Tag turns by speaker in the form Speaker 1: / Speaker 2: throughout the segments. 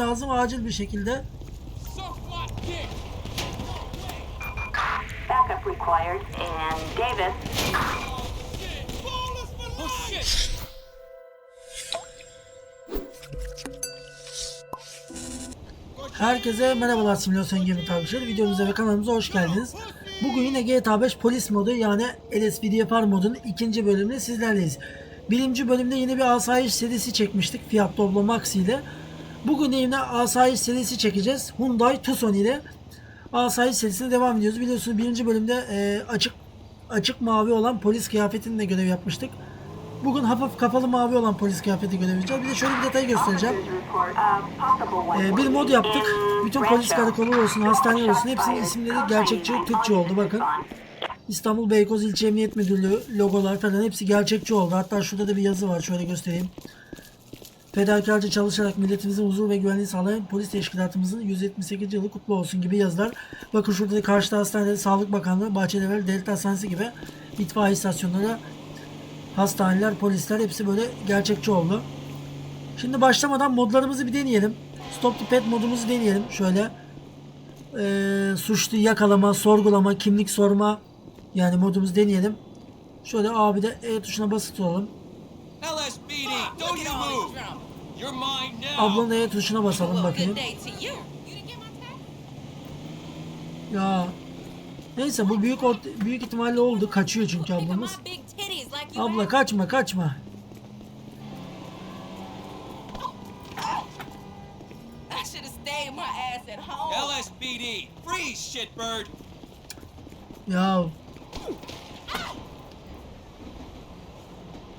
Speaker 1: lazım acil bir şekilde. Herkese merhabalar simülasyon gibi takipçileri. Videomuza ve kanalımıza hoş geldiniz. Bugün yine GTA 5 polis modu yani LSPDFR modunun ikinci bölümünde sizlerleyiz. Birinci bölümde yine bir asayiş serisi çekmiştik Fiat Doblo Max ile. Bugün yine asayiş serisi çekeceğiz. Hyundai Tucson ile asayiş serisine devam ediyoruz. Biliyorsunuz birinci bölümde e, açık açık mavi olan polis kıyafetinde görev yapmıştık. Bugün hafif kapalı mavi olan polis kıyafeti görev yapacağız. Bir de şöyle bir detay göstereceğim. Ee, bir mod yaptık. Bütün polis karakolları olsun, hastaneler olsun hepsinin isimleri gerçekçi Türkçe oldu bakın. İstanbul Beykoz İlçe Emniyet Müdürlüğü logolar falan hepsi gerçekçi oldu. Hatta şurada da bir yazı var şöyle göstereyim. Fedakarca çalışarak milletimizin huzur ve güvenliği sağlayan polis teşkilatımızın 178 yılı kutlu olsun gibi yazılar. Bakın şurada da karşıda hastanede Sağlık Bakanlığı, Bahçelievler, Devlet Hastanesi gibi itfaiye istasyonları, hastaneler, polisler hepsi böyle gerçekçi oldu. Şimdi başlamadan modlarımızı bir deneyelim. Stop the pet modumuzu deneyelim. Şöyle eee suçlu yakalama, sorgulama, kimlik sorma yani modumuzu deneyelim. Şöyle abi de E tuşuna basılı tutalım.
Speaker 2: LSPD, don't you move! You're mine now!
Speaker 1: Ablanın E tuşuna basalım bakayım. Ya neyse bu büyük büyük ihtimalle oldu. Kaçıyor çünkü ablamız.
Speaker 3: big titties like you
Speaker 1: Abla kaçma kaçma.
Speaker 2: LSPD, freeze, shitbird!
Speaker 1: Ya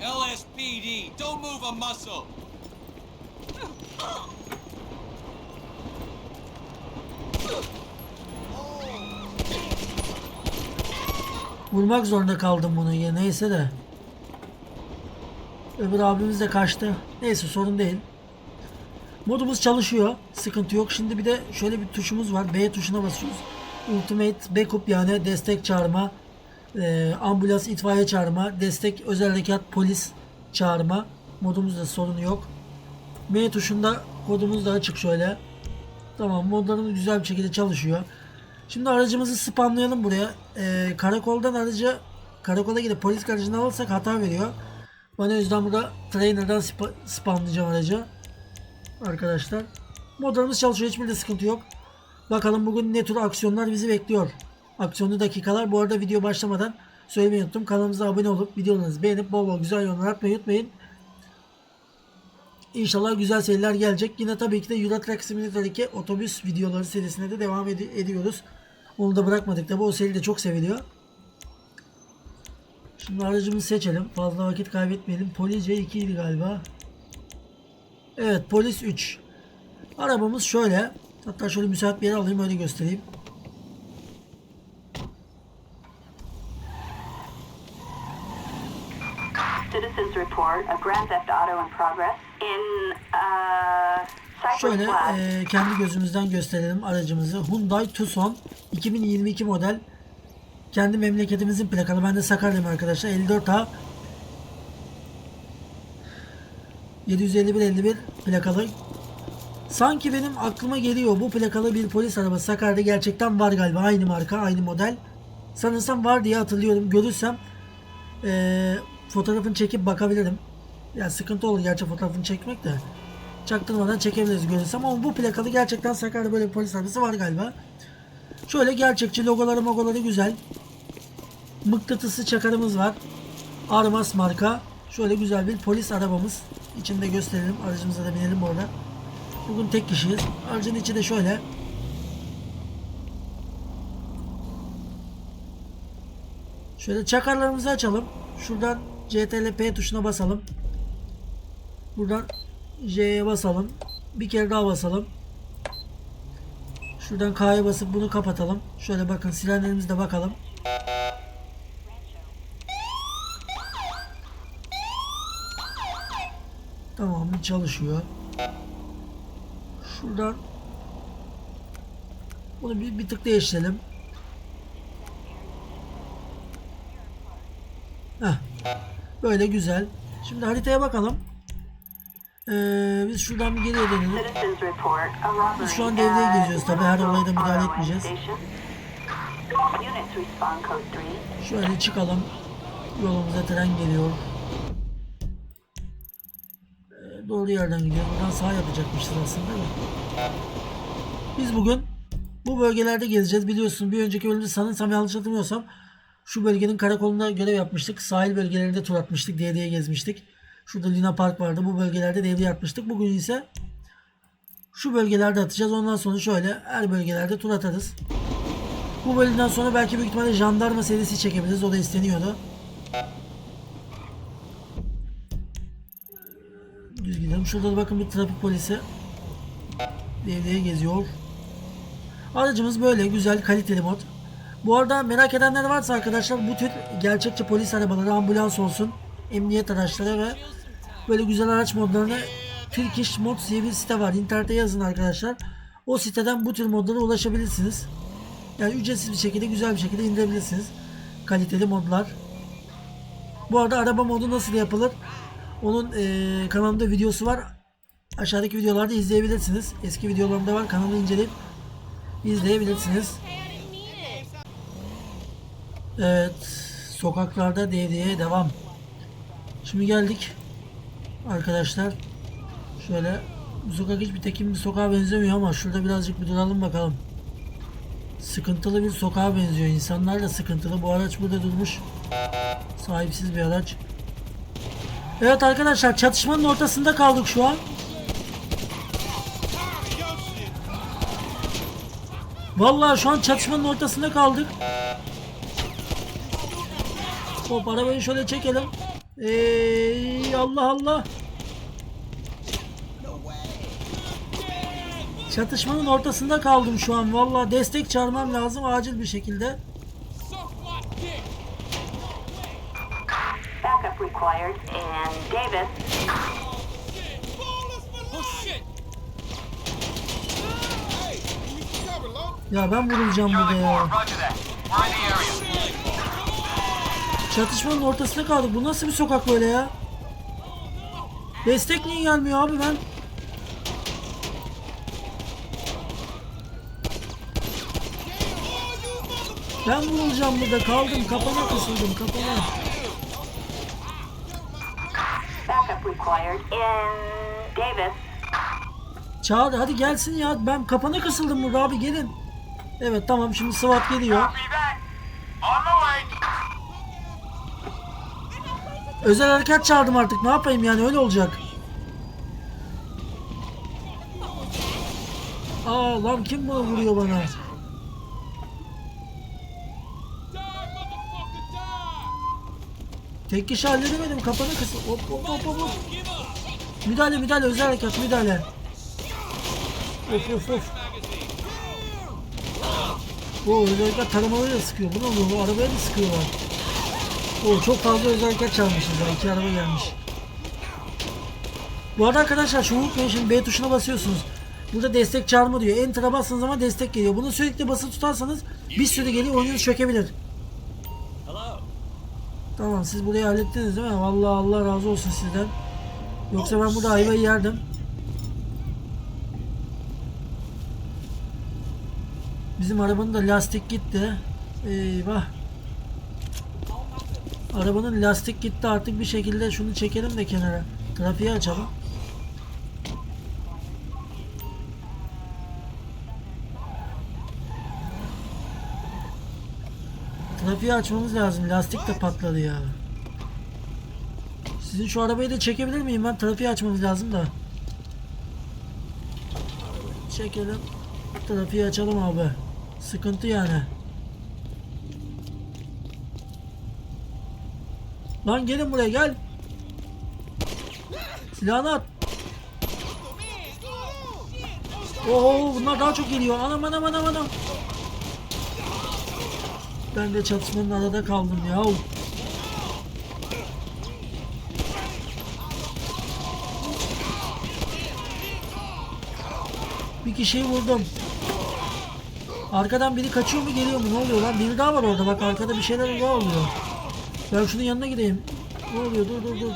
Speaker 2: LSPD, don't move a muscle!
Speaker 1: vurmak zorunda kaldım bunu ya neyse de. Öbür abimiz de kaçtı. Neyse sorun değil. Modumuz çalışıyor. Sıkıntı yok. Şimdi bir de şöyle bir tuşumuz var. B tuşuna basıyoruz. Ultimate Backup yani destek çağırma. E, ambulans itfaiye çağırma. Destek özel harekat polis çağırma. Modumuzda sorun yok. M tuşunda kodumuz da açık şöyle. Tamam modlarımız güzel bir şekilde çalışıyor. Şimdi aracımızı spamlayalım buraya. E, karakoldan aracı karakola gidip polis aracını alırsak hata veriyor. Ben o yüzden burada trainer'dan spa- spamlayacağım aracı. Arkadaşlar. Modlarımız çalışıyor. Hiçbir de sıkıntı yok. Bakalım bugün ne tür aksiyonlar bizi bekliyor. Aksiyonlu dakikalar. Bu arada video başlamadan söylemeyi unuttum. Kanalımıza abone olup videolarınızı beğenip bol bol güzel yorumlar atmayı unutmayın. İnşallah güzel seriler gelecek. Yine tabii ki de Euro Truck Simulator 2 otobüs videoları serisine de devam ed- ediyoruz. Onu da bırakmadık tabi. O seri de çok seviliyor. Şimdi aracımızı seçelim. Fazla vakit kaybetmeyelim. Polis C2 idi galiba. Evet polis 3. Arabamız şöyle. Hatta şöyle müsait bir yere alayım öyle göstereyim.
Speaker 4: Citizens report a grand theft auto in progress in uh,
Speaker 1: Şöyle e, kendi gözümüzden gösterelim aracımızı. Hyundai Tucson 2022 model. Kendi memleketimizin plakalı. Ben de Sakarya'yım arkadaşlar. 54A 751-51 plakalı. Sanki benim aklıma geliyor bu plakalı bir polis arabası Sakarya'da gerçekten var galiba. Aynı marka, aynı model. Sanırsam var diye hatırlıyorum. Görürsem e, fotoğrafını çekip bakabilirim. Ya sıkıntı olur gerçi fotoğrafını çekmek de. Çaktırmadan çekebiliriz görürsem ama bu plakalı gerçekten Sakarya'da böyle bir polis arabası var galiba. Şöyle gerçekçi logoları mogoları güzel. Mıknatısı çakarımız var. Armas marka. Şöyle güzel bir polis arabamız. İçinde gösterelim. Aracımıza da binelim orada. Bugün tek kişiyiz. Aracın içi de şöyle. Şöyle çakarlarımızı açalım. Şuradan CTRL P tuşuna basalım. Buradan J'ye basalım. Bir kere daha basalım. Şuradan K'ya basıp bunu kapatalım. Şöyle bakın sirenlerimizde bakalım. Tamam çalışıyor. Şuradan bunu bir, bir tık değiştirelim. Heh. Böyle güzel. Şimdi haritaya bakalım. Ee, biz şuradan bir geriye dönelim. Biz şu an devreye geziyoruz tabii, her olayda müdahale etmeyeceğiz.
Speaker 4: Station. Units respond code 3.
Speaker 1: Şöyle çıkalım. Yolumuza tren geliyor. Ee, doğru yerden gidiyor. Buradan sağ yapacakmışız aslında da. Biz bugün bu bölgelerde gezeceğiz. Biliyorsun bir önceki bölümde sanırsam yanlış hatırlamıyorsam şu bölgenin karakolunda görev yapmıştık. Sahil bölgelerinde tur atmıştık. Diye gezmiştik. Şurada Luna Park vardı. Bu bölgelerde devriye atmıştık. Bugün ise şu bölgelerde atacağız. Ondan sonra şöyle her bölgelerde tur atarız. Bu bölümden sonra belki büyük ihtimalle jandarma serisi çekebiliriz. O da isteniyordu. Düz gidelim. Şurada da bakın bir trafik polisi devreye geziyor. Aracımız böyle güzel kaliteli mod. Bu arada merak edenler varsa arkadaşlar bu tür gerçekçi polis arabaları, ambulans olsun, emniyet araçları ve böyle güzel araç modlarını Turkish Mods diye bir site var. İnternete yazın arkadaşlar. O siteden bu tür modlara ulaşabilirsiniz. Yani ücretsiz bir şekilde güzel bir şekilde indirebilirsiniz. Kaliteli modlar. Bu arada araba modu nasıl yapılır? Onun eee kanalımda videosu var. Aşağıdaki videolarda izleyebilirsiniz. Eski videolarımda var. Kanalı inceleyip izleyebilirsiniz. Evet. Sokaklarda devreye devam. Şimdi geldik. Arkadaşlar. Şöyle bu sokak hiçbir tekin bir sokağa benzemiyor ama şurada birazcık bir duralım bakalım. Sıkıntılı bir sokağa benziyor. İnsanlar da sıkıntılı. Bu araç burada durmuş. Sahipsiz bir araç. Evet arkadaşlar çatışmanın ortasında kaldık şu an. Vallahi şu an çatışmanın ortasında kaldık. Hop arabayı şöyle çekelim. Ey Allah Allah. Çatışmanın ortasında kaldım şu an. Vallahi destek çağırmam lazım acil bir şekilde.
Speaker 2: Oh!
Speaker 1: Ya ben vurulacağım burada ya. Çatışmanın ortasında kaldık. Bu nasıl bir sokak böyle ya? Destek niye gelmiyor abi ben? Ben vurulacağım burada. Kaldım. Kapana kısıldım.
Speaker 4: Davis.
Speaker 1: Çağır hadi gelsin ya. Ben kapana kısıldım burada abi gelin. Evet tamam şimdi SWAT geliyor. Özel harekat çağırdım artık. Ne yapayım yani öyle olacak. Aa lan kim bunu vuruyor bana? Tek kişi halledemedim. Kapana kısıl. Hop hop hop hop. Müdahale müdahale özel harekat müdahale. Of of of. O özel harekat taramalarıyla sıkıyor. Bu ne oluyor? Bu arabaya da sıkıyorlar. O çok fazla özel harekat çalmışız ya. İki araba gelmiş. Bu arada arkadaşlar şunu unutmayın şimdi B tuşuna basıyorsunuz. Burada destek çağırma diyor. Enter'a bastığınız zaman destek geliyor. Bunu sürekli basılı tutarsanız bir süre geliyor oyununuz çökebilir. Tamam siz burayı hallettiniz değil mi? Vallahi Allah razı olsun sizden. Yoksa ben burada ayvayı yerdim. Bizim arabanın da lastik gitti. Eyvah. Arabanın lastik gitti artık bir şekilde şunu çekelim de kenara. Trafiği açalım. Trafiği açmamız lazım. Lastik de patladı ya. Sizin şu arabayı da çekebilir miyim ben? Trafiği açmamız lazım da. Çekelim. Trafiği açalım abi. Sıkıntı yani. Lan gelin buraya gel. Silahını at. Oo bunlar daha çok geliyor. Anam anam anam anam. Ben de çatışmanın arada kaldım ya. Bir kişiyi vurdum. Arkadan biri kaçıyor mu geliyor mu ne oluyor lan? Biri daha var orada bak arkada bir şeyler daha oluyor. Ya şunun yanına gideyim. Ne oluyor? Dur dur dur.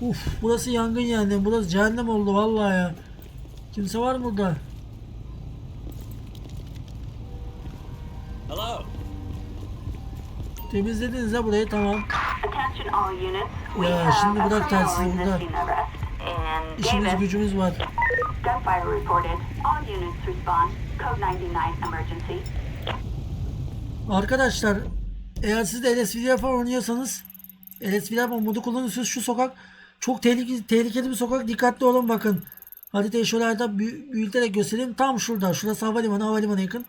Speaker 1: Uf burası yangın yani. Burası cehennem oldu vallahi ya. Kimse var mı burada?
Speaker 2: Hello.
Speaker 1: Temizlediniz ha burayı tamam. Ya şimdi bırak telsizi burada. İşimiz gücümüz var.
Speaker 4: Gunfire reported. All units respond. Code 99 emergency.
Speaker 1: Arkadaşlar eğer siz de LSVR falan oynuyorsanız LSVR modu kullanıyorsanız şu sokak çok tehlikeli, tehlikeli bir sokak. Dikkatli olun bakın. Haritayı şöyle büyüterek göstereyim. Tam şurada. Şurası havalimanı. Havalimanı yakın.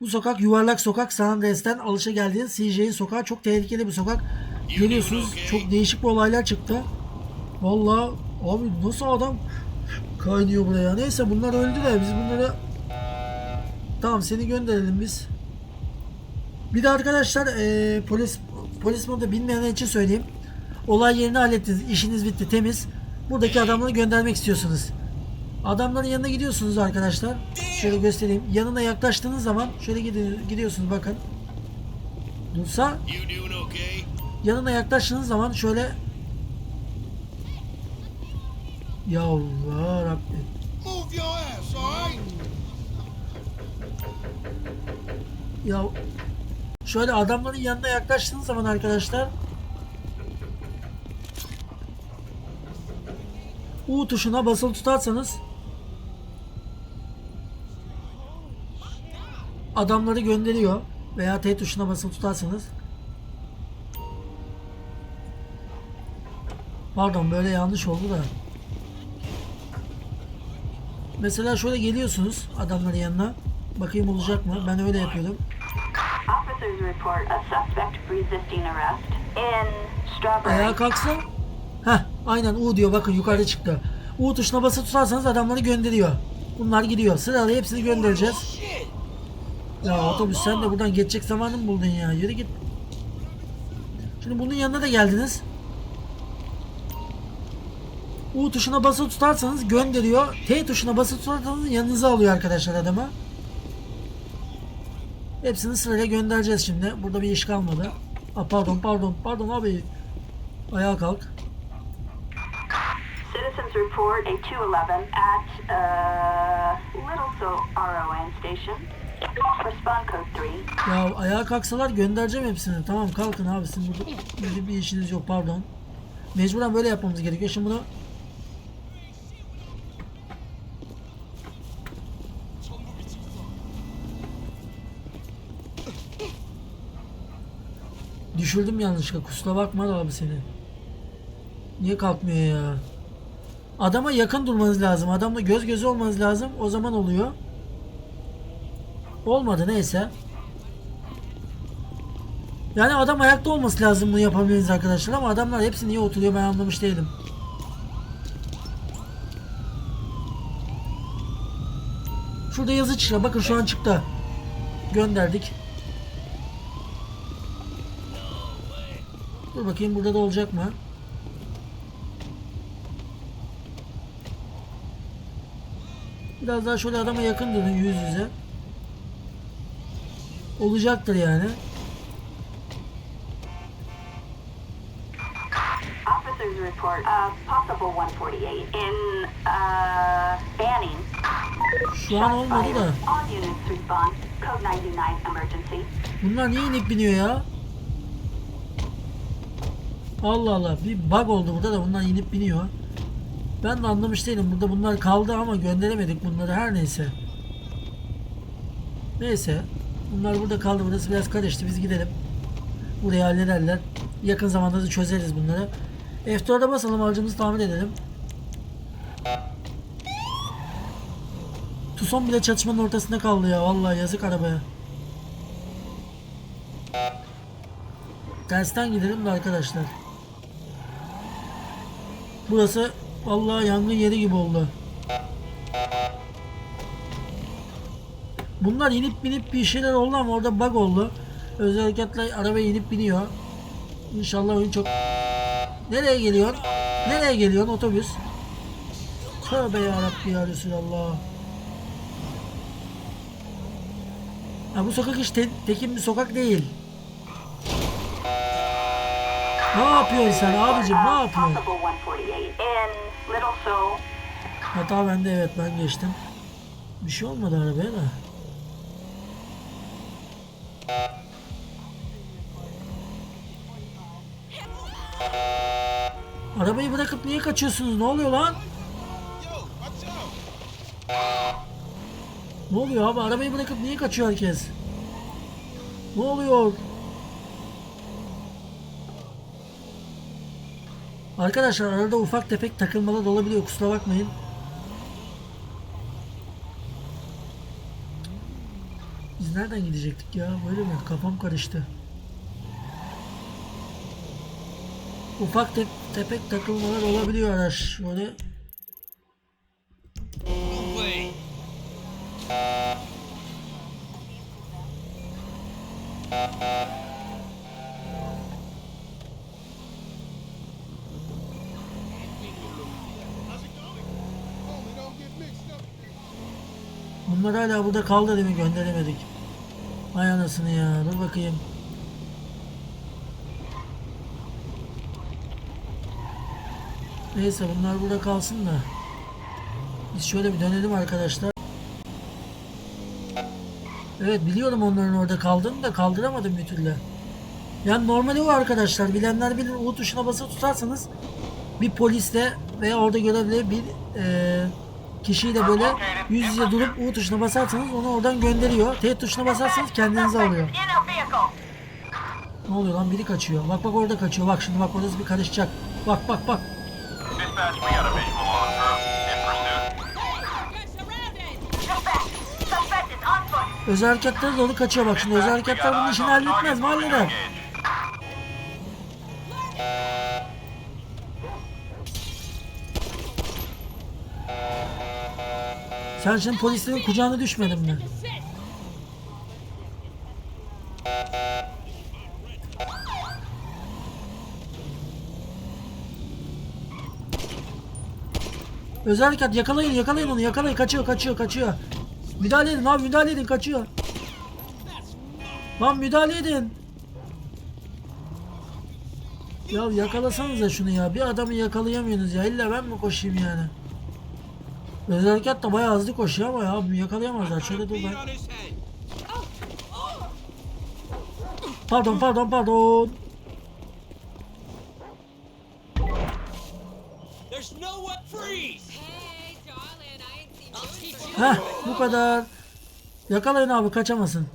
Speaker 1: Bu sokak yuvarlak sokak. San Andreas'ten alışa geldiğiniz CJ'in sokağı. Çok tehlikeli bir sokak. Geliyorsunuz. Çok değişik bir olaylar çıktı. Vallahi abi nasıl adam kaynıyor buraya. Neyse bunlar öldü de biz bunları Tamam seni gönderelim biz. Bir de arkadaşlar eee, polis polis modu bilmeyenler için söyleyeyim. Olay yerini hallettiniz. işiniz bitti temiz. Buradaki adamları göndermek istiyorsunuz. Adamların yanına gidiyorsunuz arkadaşlar. Şöyle göstereyim. Yanına yaklaştığınız zaman şöyle gidi- gidiyorsunuz bakın. Dursa yanına yaklaştığınız zaman şöyle Ya Rabbi.
Speaker 2: Move your ass, all right?
Speaker 1: Ya şöyle adamların yanına yaklaştığınız zaman arkadaşlar U tuşuna basılı tutarsanız adamları gönderiyor veya T tuşuna basılı tutarsanız Pardon böyle yanlış oldu da Mesela şöyle geliyorsunuz adamların yanına Bakayım olacak mı? Ben öyle yapıyordum. Ayağa kalksa Heh aynen U diyor bakın yukarıda çıktı. U tuşuna basılı tutarsanız adamları gönderiyor. Bunlar gidiyor. Sırayla hepsini göndereceğiz. Ya otobüs sen de buradan geçecek zamanı mı buldun ya? Yürü git. Şimdi bunun yanına da geldiniz. U tuşuna basılı tutarsanız gönderiyor. T tuşuna basılı tutarsanız yanınıza alıyor arkadaşlar adamı. Hepsini sırayla göndereceğiz şimdi. Burada bir iş kalmadı. Aa, pardon pardon pardon abi. Ayağa kalk.
Speaker 4: Citizens report a 211 at uh, Little So RON station. Respond code 3.
Speaker 1: Ya ayağa kalksalar göndereceğim hepsini. Tamam kalkın abi sizin burada böyle bir işiniz yok pardon. Mecburen böyle yapmamız gerekiyor. Şimdi bunu Düşürdüm yanlışlıkla. Kusura bakma da abi seni. Niye kalkmıyor ya? Adama yakın durmanız lazım. Adamla göz göze olmanız lazım. O zaman oluyor. Olmadı neyse. Yani adam ayakta olması lazım bunu yapabilmeniz arkadaşlar ama adamlar hepsi niye oturuyor ben anlamış değilim. Şurada yazı çıkıyor. Bakın şu an çıktı. Gönderdik. Dur bakayım burada da olacak mı? Biraz daha şöyle adama yakın durun yüz yüze. Olacaktır yani.
Speaker 4: Officers report a possible 148 in uh.
Speaker 1: Şu an olmadı da.
Speaker 4: All units respond. Code 99 emergency.
Speaker 1: Bunlar niye inip biniyor ya? Allah Allah bir bug oldu burada da bunlar inip biniyor. Ben de anlamış değilim. Burada bunlar kaldı ama gönderemedik bunları her neyse. Neyse. Bunlar burada kaldı. Burası biraz karıştı. Biz gidelim. Burayı hallederler. Yakın zamanda da çözeriz bunları. F4'e basalım aracımızı tamir edelim. Tucson bile çatışmanın ortasında kaldı ya. Vallahi yazık arabaya. Tersten gidelim de arkadaşlar. Burası vallahi yangın yeri gibi oldu. Bunlar inip binip bir şeyler oldu ama orada bug oldu. Özel hareketle arabaya inip biniyor. İnşallah oyun çok... Nereye geliyor? Nereye geliyor otobüs? Tövbe yarabbi ya Resulallah. Ya bu sokak hiç te- tekin bir sokak değil. Ne yapıyorsun sen abicim ne yapıyorsun?
Speaker 4: Possible 148 in Little Seoul.
Speaker 1: Hata bende evet ben geçtim. Bir şey olmadı arabaya da. Arabayı bırakıp niye kaçıyorsunuz? Ne oluyor lan? Ne oluyor abi? Arabayı bırakıp niye kaçıyor herkes? Ne oluyor? Arkadaşlar arada ufak tefek takılmalar olabiliyor kusura bakmayın. Biz nereden gidecektik ya? Böyle mi? Kafam karıştı. Ufak te tefek takılmalar olabiliyor araç. Şöyle bunlar hala burada kaldı değil mi? Gönderemedik. Ay anasını ya. Dur bakayım. Neyse bunlar burada kalsın da. Biz şöyle bir dönelim arkadaşlar. Evet biliyorum onların orada kaldığını da kaldıramadım bir türlü. Yani normali o arkadaşlar. Bilenler bilir U tuşuna basılı tutarsanız bir polisle veya orada görevli bir eee kişiyle böyle yüz yüze durup U tuşuna basarsanız onu oradan gönderiyor. T tuşuna basarsanız kendinizi alıyor. Ne oluyor lan biri kaçıyor. Bak bak orada kaçıyor. Bak şimdi bak orası bir karışacak. Bak bak bak. Özel harekatlara doğru kaçıyor bak şimdi. Özel harekatlar bunun işini halletmez mi? Halleder. Sen şimdi polislerin kucağına düşmedin mi? Özel harekat yakalayın yakalayın onu yakalayın kaçıyor kaçıyor kaçıyor. Müdahale edin abi müdahale edin kaçıyor. Lan müdahale edin. Ya yakalasanıza şunu ya. Bir adamı yakalayamıyorsunuz ya. İlla ben mi koşayım yani? Harekat da bayağı hızlı koşuyor ama ya yakalayamazlar. Şöyle dur ben. Pardon pardon pardon.
Speaker 2: There's no way. Freeze.
Speaker 3: Hey, darling, I ain't seen you in
Speaker 1: Heh bu kadar. Yakalayın abi kaçamasın.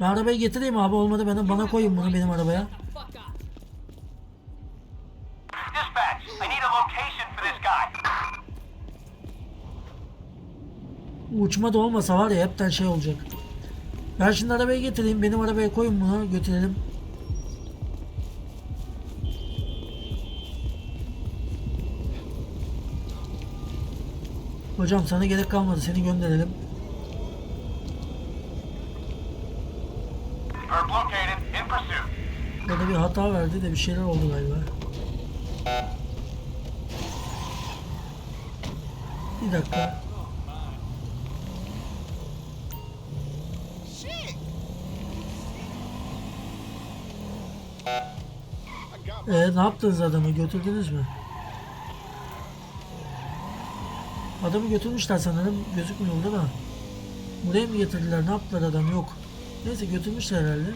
Speaker 1: Ben arabayı getireyim abi olmadı bana, bana koyun bunu benim arabaya. Uçma da olmasa var ya hepten şey olacak. Ben şimdi arabayı getireyim. Benim arabaya koyun bunu götürelim. Hocam sana gerek kalmadı. Seni gönderelim.
Speaker 5: Herb located. In pursuit.
Speaker 1: Burada bir hata verdi de bir şeyler oldu galiba. Bir dakika. Ee, ne yaptınız adamı? Götürdünüz mü? Adamı götürmüşler sanırım. Gözükmüyor burada da. Buraya mı getirdiler? Ne yaptılar adam? Yok. Neyse götürmüşler herhalde.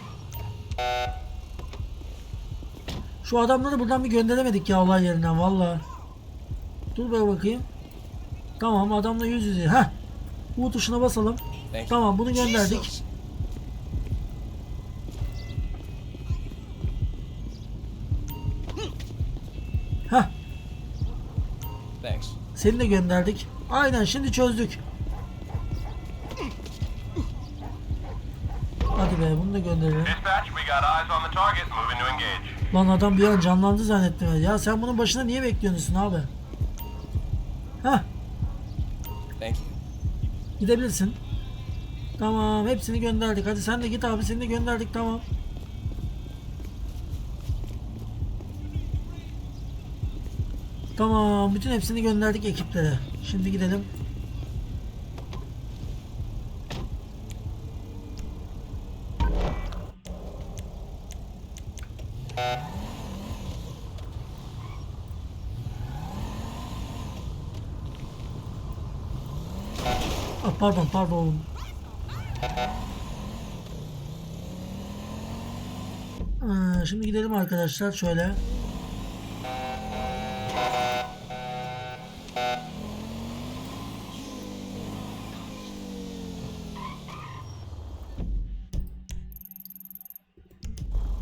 Speaker 1: Şu adamları buradan bir gönderemedik ya olay yerinden valla. Dur be bakayım. Tamam adamla yüz yüze. Heh. U tuşuna basalım. Tamam bunu gönderdik. Heh.
Speaker 2: Thanks.
Speaker 1: Seni de gönderdik. Aynen şimdi çözdük. Hadi be bunu da gönderelim.
Speaker 5: Dispatch, we got eyes on the target. Moving to engage.
Speaker 1: Lan adam bir an canlandı zannettim. Ya sen bunun başına niye bekliyorsun abi? Heh
Speaker 2: Thank you.
Speaker 1: gidebilirsin. Tamam hepsini gönderdik. Hadi sen de git abi seni de gönderdik tamam. Tamam bütün hepsini gönderdik ekiplere. Şimdi gidelim. Ah, pardon pardon. Ee, şimdi gidelim arkadaşlar şöyle.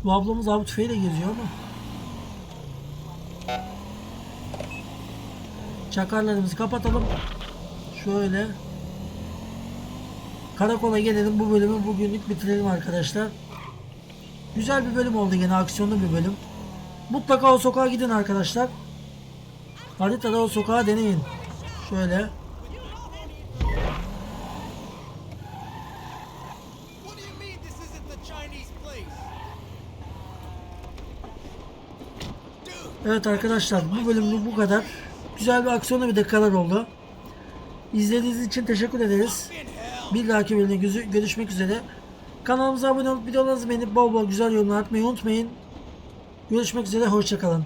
Speaker 1: Bu ablamız av tüfeğiyle geziyor ama. Çakarlarımızı kapatalım. Şöyle. Karakola gelelim. Bu bölümü bugünlük bitirelim arkadaşlar. Güzel bir bölüm oldu gene. Aksiyonlu bir bölüm. Mutlaka o sokağa gidin arkadaşlar. Haritada o sokağı deneyin. Şöyle. Evet arkadaşlar bu bölümlük bu kadar. Güzel bir aksiyonlu bir dakikalar oldu. İzlediğiniz için teşekkür ederiz. Bir dahaki bölümde görüşmek üzere. Kanalımıza abone olup videolarınızı beğenip bol bol güzel yorumlar atmayı unutmayın. Görüşmek üzere hoşçakalın.